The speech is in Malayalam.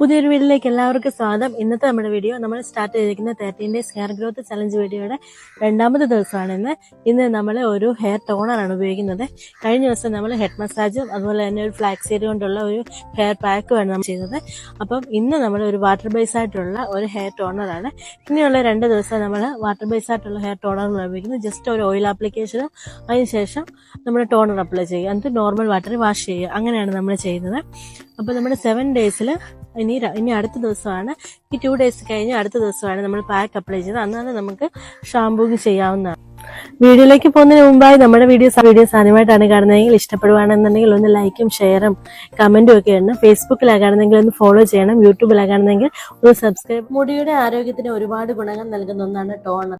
പുതിയൊരു വീഡിയോയിലേക്ക് എല്ലാവർക്കും സ്വാഗതം. ഇന്നത്തെ നമ്മുടെ വീഡിയോ നമ്മൾ സ്റ്റാർട്ട് ചെയ്തിരിക്കുന്ന thirteen days hair growth challenge വീഡിയോയുടെ രണ്ടാമത്തെ ദിവസമാണ് ഇന്ന്. ഇന്ന് നമ്മൾ ഒരു ഹെയർ ടോണറാണ് ഉപയോഗിക്കുന്നത്. കഴിഞ്ഞ ദിവസം നമ്മൾ ഹെഡ് മസാജും അതുപോലെ തന്നെ ഒരു ഫ്ലാക്സ് സീഡ് കൊണ്ടുള്ള ഒരു ഹെയർ പാക്കുമാണ് നമ്മൾ ചെയ്തത്. അപ്പം ഇന്ന് നമ്മൾ ഒരു വാട്ടർ ബേസ് ആയിട്ടുള്ള ഒരു ഹെയർ ടോണറാണ് ഇനിയുള്ള രണ്ട് ദിവസം നമ്മൾ വാട്ടർ ബേസ് ആയിട്ടുള്ള ഹെയർ ടോണർ ഉപയോഗിക്കുന്നത്. ജസ്റ്റ് ഒരു ഓയിൽ ആപ്ലിക്കേഷനും അതിനുശേഷം നമ്മൾ ടോണർ അപ്ലൈ ചെയ്യുക. എന്നിട്ട് നോർമൽ വാട്ടറിൽ വാഷ് ചെയ്യുക. അങ്ങനെയാണ് നമ്മൾ ചെയ്യുന്നത്. അപ്പോൾ നമ്മുടെ സെവൻ ഡേയ്സിൽ ഇനി ഇനി അടുത്ത ദിവസമാണ്. ഈ ടു ഡേയ്സ് കഴിഞ്ഞ് അടുത്ത ദിവസമാണ് നമ്മൾ പാക്ക് അപ്ലൈ ചെയ്തത്. അന്നാണ് നമുക്ക് ഷാമ്പൂക്ക് ചെയ്യാവുന്നതാണ് വീഡിയോയിലേക്ക് പോകുന്നതിന് മുമ്പായി നമ്മുടെ വീഡിയോസ് വീഡിയോസ് ആദ്യമായിട്ടാണ് കാണുന്നതെങ്കിൽ ഇഷ്ടപ്പെടുവാണെന്നുണ്ടെങ്കിൽ ഒന്ന് ലൈക്കും ഷെയറും കമന്റും ഒക്കെ ഉണ്ട് ഫേസ്ബുക്കിലാണ് ഒന്ന് ഫോളോ ചെയ്യണം. യൂട്യൂബിലാണ് ഒന്ന് സബ്സ്ക്രൈബ് മുടിയുടെ ആരോഗ്യത്തിന് ഒരുപാട് ഗുണങ്ങൾ നൽകുന്ന ഒന്നാണ് ടോണർ.